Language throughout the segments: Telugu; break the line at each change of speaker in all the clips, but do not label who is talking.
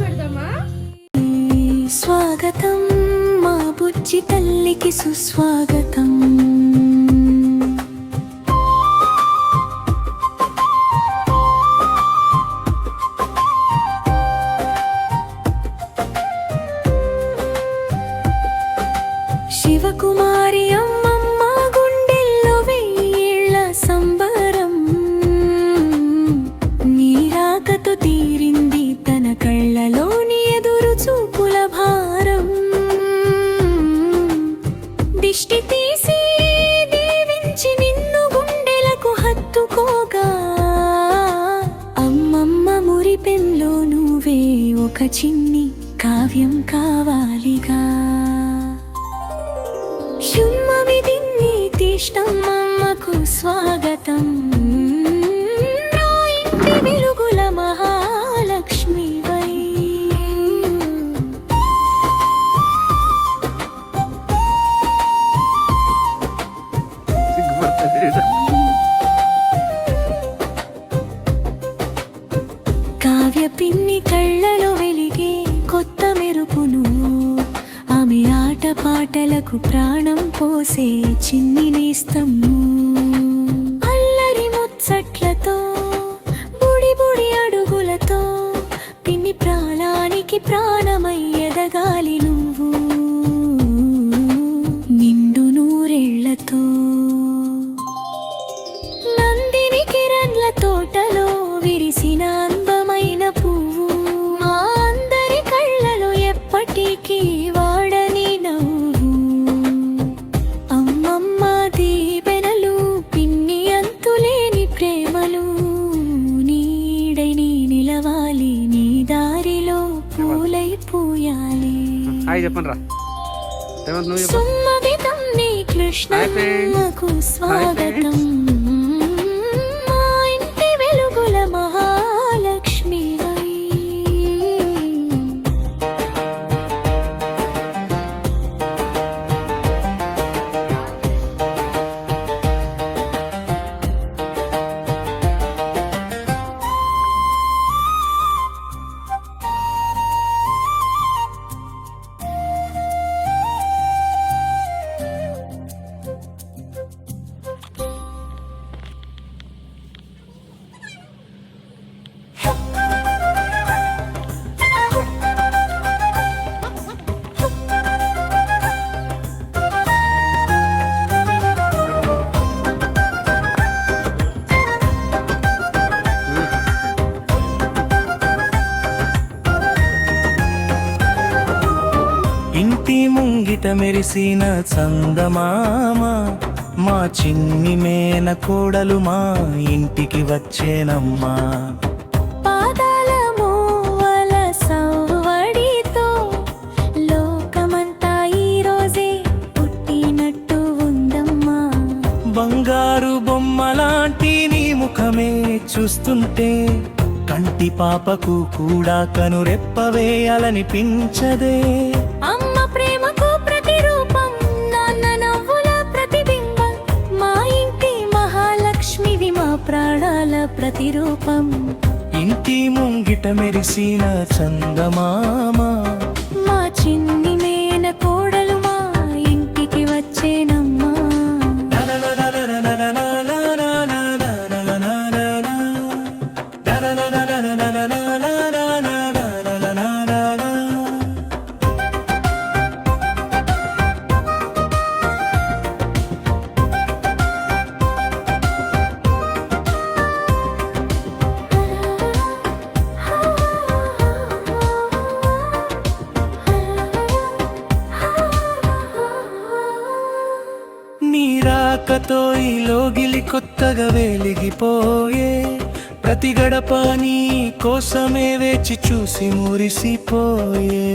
పెడతామా
స్వాగతం మా బుజ్జి తల్లికి సుస్వాగతం. ఒక చిన్ని కావ్యం కావాలిగా. శుమ్మవిధిని తీష్టమ్మకు స్వాగతం. పాటలకు ప్రాణం పోసే చిన్ని నేస్తము
హాయ్ చెప్పండి రా. రేవంత్ నువ్వు చెప్పు.
సుమ్మవితం నీ కృష్ణమ్మకు స్వాగతం. మా ఇంటి వెలుగుల మహాలక్ష్మి
ఇంటి ముంగిట మెరిసిన చందమామ మా చిన్ని మేన కోడలు మా ఇంటికి వచ్చేనమ్మా.
పాదాల మూవల సవ్వడితో లోకమంతా ఈ రోజే పుట్టినట్టు ఉందమ్మా.
బంగారు బొమ్మలాంటి నీ ముఖమే చూస్తుంటే కంటి పాపకు కూడా కనురెప్పవేయాలనిపించదే
ప్రాణాల ప్రతిరూపం
ఇంటి ముంగిట మెరిసిన చందమామ
మా చిన్ని మేన కోడలు మా ఇంటికి వచ్చేనమ్మా
రాకతో ఈ లోగిలి కొత్తగా వెలిగిపోయే ప్రతి గడప నీ కోసమే వేచి చూసి మురిసిపోయే.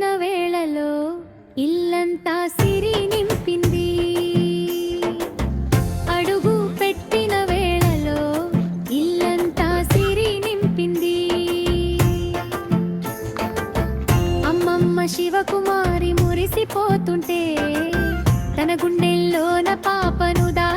వచ్చిన వేళలో ఇల్లంతా సిరి నింపింది. అడుగు పెట్టిన వేళలో ఇల్లంతా సిరి నింపింది. అమ్మమ్మ శివకుమారి మురిసిపోతుంటే తన గుండెల్లోన పాపను దా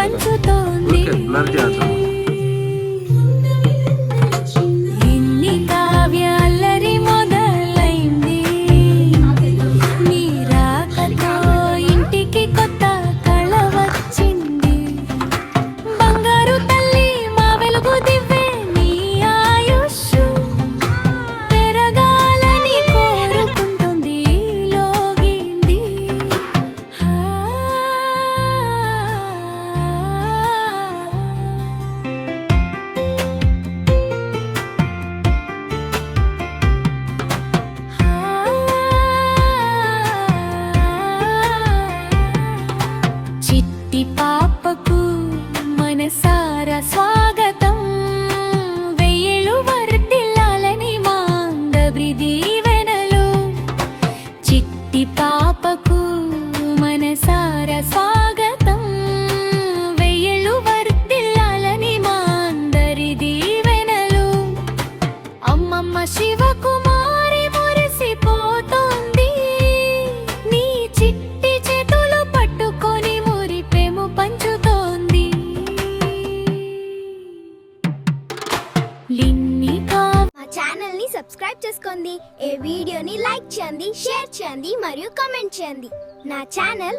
పంచుతోంది.
చేయండి. ఈ వీడియోని లైక్ చేయండి షేర్ చేయండి మరియు కామెంట్ చేయండి. నా ఛానల్